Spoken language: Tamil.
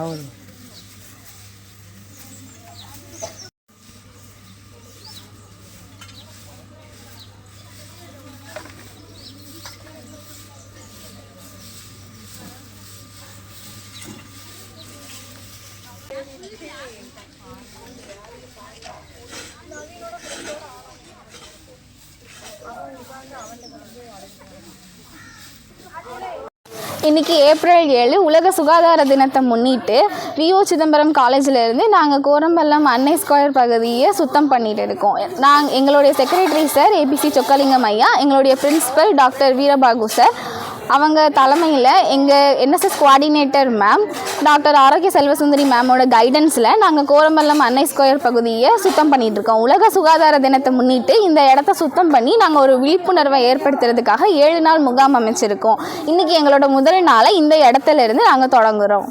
అవును Thank you. இன்னைக்கு ஏப்ரல் ஏழு உலக சுகாதார தினத்தை முன்னிட்டு ரியோ சிதம்பரம் காலேஜில் இருந்து நாங்கள் கோரம்பள்ளம் அன்னை ஸ்கொயர் பகுதியை சுத்தம் பண்ணிட்டு இருக்கோம். நாங்கள் எங்களுடைய செக்ரட்டரி சார் ஏபிசி சொக்கலிங்கம் ஐயா எங்களுடைய பிரின்ஸிபல் டாக்டர் வீரபாகு சார் அவங்க தலைமையில் எங்கள் என்எஸ்எஸ் கோஆர்டினேட்டர் மேம் டாக்டர் ஆரோக்கிய செல்வசுந்தரி மேமோட கைடன்ஸில் நாங்கள் கோரம்பள்ளம் அன்னை ஸ்கொயர் பகுதியை சுத்தம் பண்ணிகிட்ருக்கோம் இருக்கோம். உலக சுகாதார தினத்தை முன்னிட்டு இந்த இடத்த சுத்தம் பண்ணி நாங்கள் ஒரு விழிப்புணர்வை ஏற்படுத்துறதுக்காக ஏழு நாள் முகாம் அமைச்சிருக்கோம். இன்றைக்கி எங்களோட முதல் நாளை இந்த இடத்துல இருந்து நாங்கள் தொடங்குறோம்.